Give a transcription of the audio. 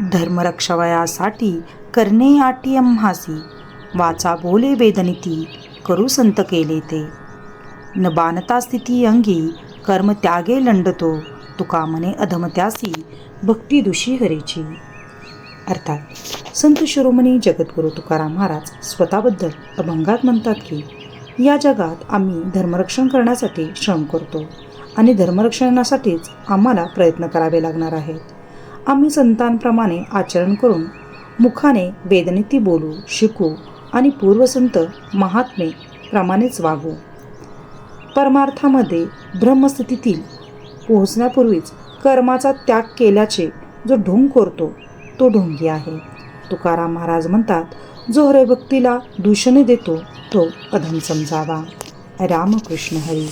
धर्मरक्षवयासाठी करणे आटी अम्हासी वाचा बोले वेदनिती करू संत केले ते. न बानता स्थिती अंगी कर्म त्यागे लंडतो. तुका म्हणे अधमत्यासी भक्ती दुषी हरेची. अर्थात संत शिरोमणी जगद्गुरू तुकाराम महाराज स्वतःबद्दल अभंगात म्हणतात की या जगात आम्ही धर्मरक्षण करण्यासाठी श्रम करतो आणि धर्मरक्षणासाठीच आम्हाला प्रयत्न करावे लागणार आहेत. आम्ही संतांप्रमाणे आचरण करून मुखाने वेदनीती बोलू शिकू आणि पूर्वसंत महात्मे प्रमाणेच वागू. परमार्थामध्ये ब्रह्मस्थितीतील पोहोचण्यापूर्वीच कर्माचा त्याग केल्याचे जो ढोंग करतो तो ढोंगी आहे. तुकाराम महाराज म्हणतात जो हरिभक्तीला दूषणे देतो तो अधम समजावा. रामकृष्ण हरी.